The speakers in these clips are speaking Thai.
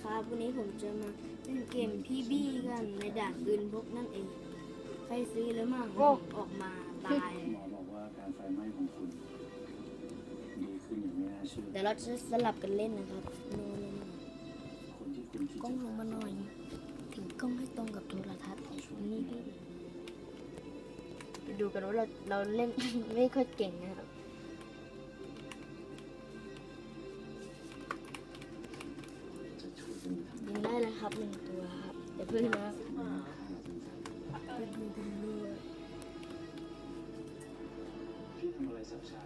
ครับ วันนี้ผมจะมาเล่นเกมพี่บี้กันในด่านปืนพกนั่นเอง ใครซื้อแล้วมั่งผมออกมาตายหมอบอกว่าการไฟไหม้ของคุณดีขึ้นอย่างไม่น่าเชื่อเดี๋ยวเราจะสลับกันเล่นนะครับโน่นคนที่คุณคิดกล้องลงมาหน่อย ถึงกล้องให้ตรงกับโทรทัศน์นี่พี่ไปดูกันว่าเราเราเล่นไม่ค่อยเก่งนะครับ ได้แล้วครับหนึ่งตัวครับเดี๋ยวเพื่อนนะไปดูกันด้วยพี่ทำอะไรสับชา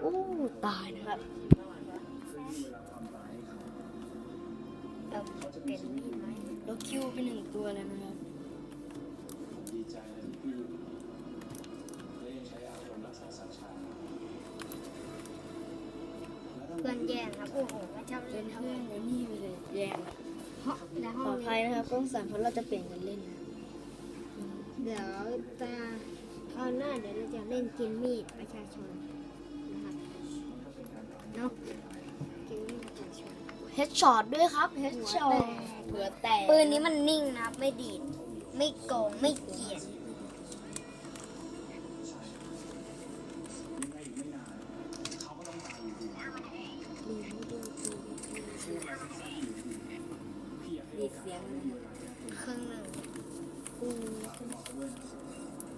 โอ้ตายนะครับเราเป็นมีดไหมเราคิวไปหนึ่งตัวแล้วนะครับ นแย่งครับ โอ้โหไม่ชอบเป็เล่นนเพื่อนในนี่ไปเลยแย่งเพราะในขห้อองอภัยนะครับกล้องสั่นเพราะเราจะเปลี่ยนกันเล่นนะเดี๋ยวจะคราวหน้าเดี๋ยวเราจะเล่นกินมีดประชาชนนะครับเนาะกินมีดประชาชนเฮดช็อตด้วยครับเฮดช็อตหัวแตกหัวแตกปืนนี้มันนิ่งนะครับไม่ดีดไม่โกงไม่เกลียด ดีเสียงนะครับครึ่งหนึ่งอืม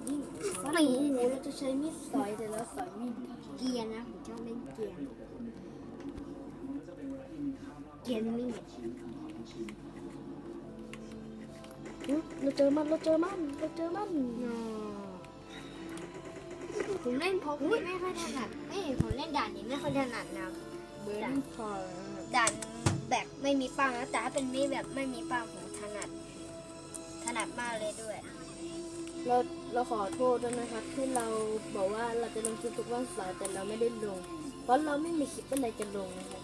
ยิ่งฟันโอ้โหเราจะใช้มีดสอยแต่เราสอยมีดเกียร์นะผมชอบเล่นเกียร์เกียร์มีดอุ๊ยเราเจอมันเราเจอมันเราเจอมันอ๋อผมเล่นพกนี่ไม่ค่อยถนัดเอ้ยผมเล่นด่านนี้ไม่ค่อยถนัดนะครับเบอร์นฟอร์ด่านแบบไม่มีเป้านะแต่ถ้าเป็นมีดแบบไม่มีเป้าผมถนัด ถนัดมากเลยด้วย เราเราขอโทษด้วยนะครับที่เราบอกว่าเราจะลงคลิปทุกวันเสาร์แต่เราไม่ได้ลง เพราะเราไม่มีคลิปอะไรจะลงนะครับ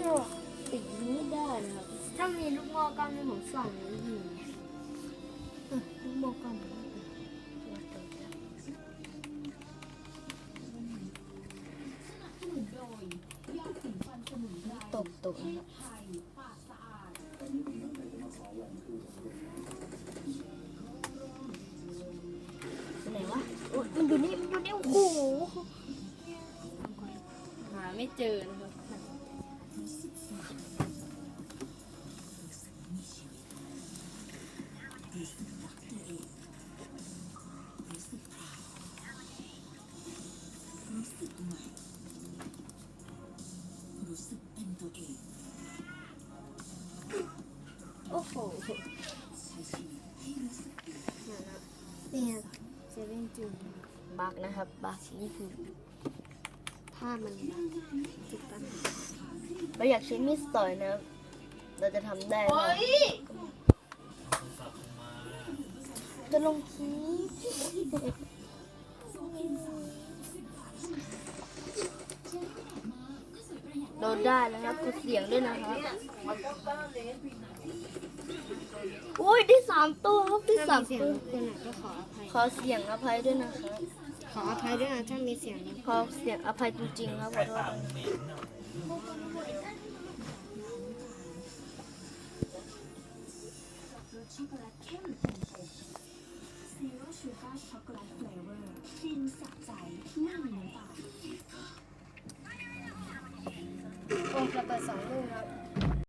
ก็ปิดนี้ได้นะครับ ถ้ามีลูกโม่ก้อนให้ผมส่องนี้ยิงเออลูกโม่ก้อนผม กตกนะครับไหนวะโอ๊ยมันอยู่นี่มันอยู่นี่โอ้โหหาไม่เจอนะคะ โอ้โหเนี่ยเซเว่นจูนบักนะครับ บักนี่คือภาพมันติดปัญหาเราอยากใช้มีดสอยนะครับเราจะทำได้ไหมจะลงค ได้แล้วครับกดเสียงด้วยนะครับอุ้ยได้สามตัวครับได้ถ้าสามมีเสียงตัวรบกวนหน่อยก็ขออภัย ขอเสียงอภัยด้วยนะครับขออภัยด้วยนะถ้ามีเสียงรบกขวอนเสียงอภัยจริงๆครับขอโทษช็อกโกแลตเข้มซีโร่ชูการ์ช็อกโกแลต มีน้ำ